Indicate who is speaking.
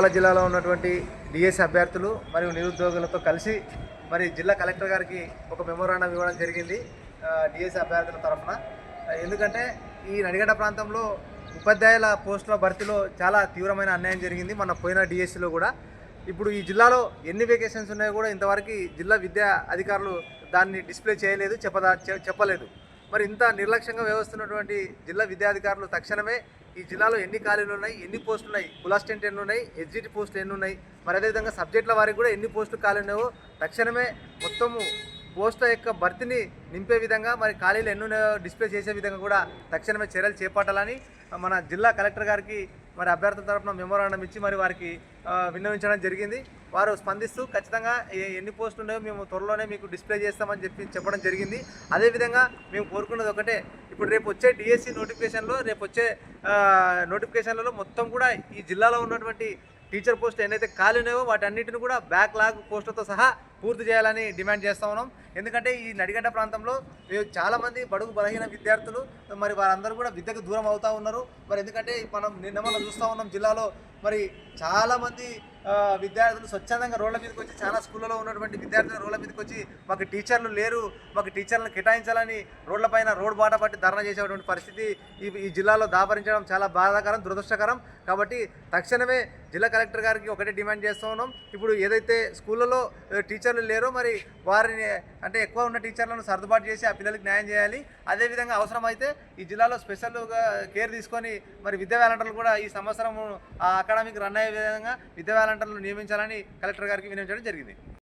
Speaker 1: జిల్లాల జిల్లాలో ఉన్నటువంటి డిఎస్ అభ్యర్థులు మరియు నిరుద్యోగులతో కలిసి మరి జిల్లా కలెక్టర్ గారికి ఒక మెమోరాండం ఇవ్వడం జరిగింది డిఎస్ అభ్యర్థుల తరఫున. ఎందుకంటే ఈ నడిగడ్డ ప్రాంతంలో ఉపాధ్యాయుల పోస్టుల భర్తీలో చాలా తీవ్రమైన అన్యాయం జరిగింది మన పోయిన డిఎస్సిలో కూడా. ఇప్పుడు ఈ జిల్లాలో ఎన్ని వేకేషన్స్ ఉన్నాయో కూడా ఇంతవరకు జిల్లా విద్యా అధికారులు దాన్ని డిస్ప్లే చేయలేదు చెప్పదా చెప్పలేదు. మరి ఇంత నిర్లక్ష్యంగా వ్యవహరిస్తున్నటువంటి జిల్లా విద్యాధికారులు తక్షణమే ఈ జిల్లాలో ఎన్ని ఖాళీలు ఉన్నాయి ఎన్ని పోస్టులు ఉన్నాయి కుల్ అసిస్టెంట్ ఎన్ని ఉన్నాయి ఎస్జిటి పోస్టులు ఎన్ని ఉన్నాయి మరి అదేవిధంగా సబ్జెక్టుల వారికి కూడా ఎన్ని పోస్టులు ఖాళీ ఉన్నాయో తక్షణమే మొత్తము పోస్టుల యొక్క భర్తీని నింపే విధంగా మరి ఖాళీలు ఎన్ని ఉన్నాయో డిస్ప్లే చేసే విధంగా కూడా తక్షణమే చర్యలు చేపట్టాలని మన జిల్లా కలెక్టర్ గారికి మరి అభ్యర్థుల తరఫున మెమోరాండం ఇచ్చి మరి వారికి విన్నవించడం జరిగింది. వారు స్పందిస్తూ ఖచ్చితంగా ఏ- ఎన్ని పోస్టులు ఉన్నాయో మేము త్వరలోనే మీకు డిస్ప్లే చేస్తామని చెప్పి చెప్పడం జరిగింది. అదేవిధంగా మేము కోరుకున్నది ఒకటే ఇప్పుడు రేపు వచ్చే డిఎస్సి నోటిఫికేషన్లో రేపు వచ్చే నోటిఫికేషన్లలో మొత్తం కూడా ఈ జిల్లాలో ఉన్నటువంటి టీచర్ పోస్ట్ ఏదైతే ఖాళీ ఉన్నాయో వాటన్నిటిని కూడా బ్యాక్ లాగ్ పోస్టులతో సహా పూర్తి చేయాలని డిమాండ్ చేస్తా ఉన్నాం. ఎందుకంటే ఈ నడిగడ్డ ప్రాంతంలో చాలామంది బడుగు బలహీన విద్యార్థులు మరి వారందరూ కూడా విద్యకు దూరం అవుతూ ఉన్నారు. మరి ఎందుకంటే మనం నిన్న మనం చూస్తూ ఉన్నాం జిల్లాలో మరి చాలామంది విద్యార్థులు స్వచ్ఛందంగా రోడ్ల మీదకి వచ్చి చాలా స్కూళ్ళలో ఉన్నటువంటి విద్యార్థులు రోడ్ల మీదకి వచ్చి మాకు టీచర్లు లేరు మాకు టీచర్లను కేటాయించాలని రోడ్లపైన రోడ్ బాట పట్టి ధర్నా చేసేటువంటి పరిస్థితి ఈ ఈ జిల్లాలో దాపరించడం చాలా బాధాకరం దురదృష్టకరం. కాబట్టి తక్షణమే జిల్లా కలెక్టర్ గారికి ఒకటే డిమాండ్ చేస్తూ ఉన్నాం. ఇప్పుడు ఏదైతే స్కూళ్ళలో టీచర్లు లేరో మరి వారిని అంటే ఎక్కువ ఉన్న టీచర్లను సర్దుబాటు చేసి ఆ పిల్లలకి న్యాయం చేయాలి. అదేవిధంగా అవసరమైతే ఈ జిల్లాలో స్పెషల్గా కేర్ తీసుకొని మరి విద్యా వ్యాలంటర్లు కూడా ఈ సంవత్సరం ఆ అకాడమిక్ రన్ అయ్యే విధంగా విద్యా వాలంటీర్లు నియమించాలని కలెక్టర్ గారికి వినియోగించడం జరిగింది.